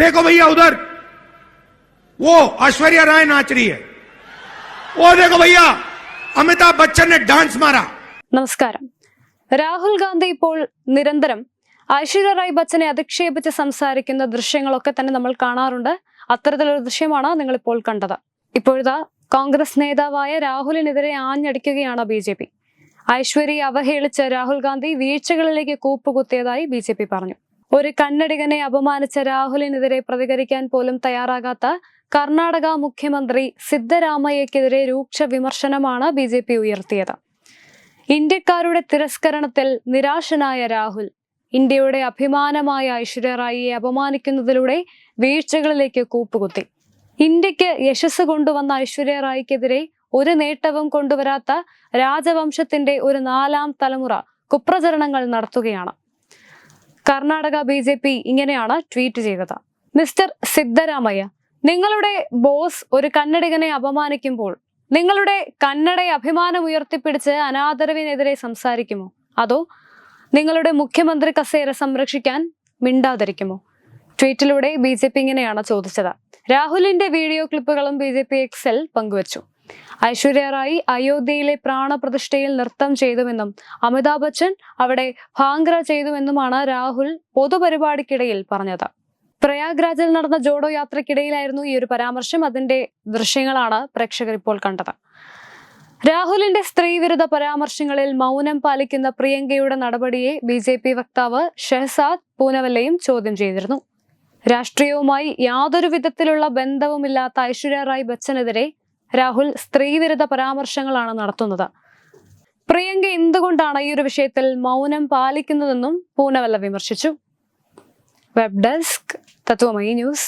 देखो भैया उधर वो ऐश्वर्या राय नाच रही है वो देखो भैया अमिताभ बच्चन ने डांस मारा നമസ്കാരം രാഹുൽ ഗാന്ധി ഇപ്പോൾ നിരന്തരം ഐശ്വര്യ റായ് ബച്ചനെ അധിക്ഷേപിച്ച് സംസാരിക്കുന്ന ദൃശ്യങ്ങളൊക്കെ തന്നെ നമ്മൾ കാണാറുണ്ട് അത്തരത്തിലൊരു ദൃശ്യമാണ് നിങ്ങൾ ഇപ്പോൾ കണ്ടത് ഇപ്പോഴത്തെ കോൺഗ്രസ് നേതാവായ രാഹുലിനെതിരെ ആഞ്ഞടിക്കുകയാണ് ബി ജെ പി ഐശ്വര്യയെ അവഹേളിച്ച് രാഹുൽ ഗാന്ധി വീഴ്ചകളിലേക്ക് കൂപ്പുകുത്തിയതായി ബി ജെ പി പറഞ്ഞു ഒരു കന്നടികനെ അപമാനിച്ച രാഹുലിനെതിരെ പ്രതികരിക്കാൻ പോലും തയ്യാറാകാത്ത കർണാടക മുഖ്യമന്ത്രി സിദ്ധരാമയ്യക്കെതിരെ രൂക്ഷ വിമർശനമാണ് ബി ജെ പി ഉയർത്തിയത്. ഇന്ത്യക്കാരുടെ തിരസ്കരണത്തിൽ നിരാശനായ രാഹുൽ ഇന്ത്യയുടെ അഭിമാനമായ ഐശ്വര്യറായിയെ അപമാനിക്കുന്നതിലൂടെ വീഴ്ചകളിലേക്ക് കൂപ്പുകുത്തി. ഇന്ത്യയ്ക്ക് യശസ് കൊണ്ടുവന്ന ഐശ്വര്യ റായിക്കെതിരെ ഒരു നേട്ടവും കൊണ്ടുവരാത്ത രാജവംശത്തിന്റെ ഒരു നാലാം തലമുറ കുപ്രചരണങ്ങൾ നടത്തുകയാണ്. കർണാടക ബി ജെ പി ഇങ്ങനെയാണ് ട്വീറ്റ് ചെയ്തത്. മിസ്റ്റർ സിദ്ധരാമയ്യ നിങ്ങളുടെ ബോസ് ഒരു കന്നഡികനെ അപമാനിക്കുമ്പോൾ നിങ്ങളുടെ കന്നഡയെ അഭിമാനം ഉയർത്തിപ്പിടിച്ച് അനാദരവിനെതിരെ സംസാരിക്കുമോ? അതോ നിങ്ങളുടെ മുഖ്യമന്ത്രി കസേര സംരക്ഷിക്കാൻ മിണ്ടാതിരിക്കുമോ? ട്വീറ്റിലൂടെ ബി ജെ പി ഇങ്ങനെയാണ് ചോദിച്ചത്. രാഹുലിന്റെ വീഡിയോ ക്ലിപ്പുകളും ബി ജെ പി എക്സൽ പങ്കുവച്ചു. ഐശ്വര്യ റായി അയോധ്യയിലെ പ്രാണപ്രതിഷ്ഠയിൽ നൃത്തം ചെയ്തുവെന്നും അമിതാഭ് ബച്ചൻ അവിടെ ഭാംഗ്ര ചെയ്തുവെന്നുമാണ് രാഹുൽ പൊതുപരിപാടിക്കിടയിൽ പറഞ്ഞത്. പ്രയാഗ്രാജിൽ നടന്ന ജോഡോ യാത്രക്കിടയിലായിരുന്നു ഈ ഒരു പരാമർശം. അതിന്റെ ദൃശ്യങ്ങളാണ് പ്രേക്ഷകർ ഇപ്പോൾ കണ്ടത്. രാഹുലിന്റെ സ്ത്രീവിരുദ്ധ പരാമർശങ്ങളിൽ മൗനം പാലിക്കുന്ന പ്രിയങ്കയുടെ നടപടിയെ ബി ജെ പി വക്താവ് ഷെഹസാദ് പൂനവല്ലയും ചോദ്യം ചെയ്തിരുന്നു. രാഷ്ട്രീയവുമായി യാതൊരു വിധത്തിലുള്ള ബന്ധവുമില്ലാത്ത ഐശ്വര്യ റായ് ബച്ചനെതിരെ രാഹുൽ സ്ത്രീവിരുദ്ധ പരാമർശങ്ങളാണ് നടത്തുന്നത്. പ്രിയങ്ക എന്തുകൊണ്ടാണ് ഈ ഒരു വിഷയത്തിൽ മൗനം പാലിക്കുന്നതെന്നും പൂനവല്ല വിമർശിച്ചു. Web desk Tatwamayi news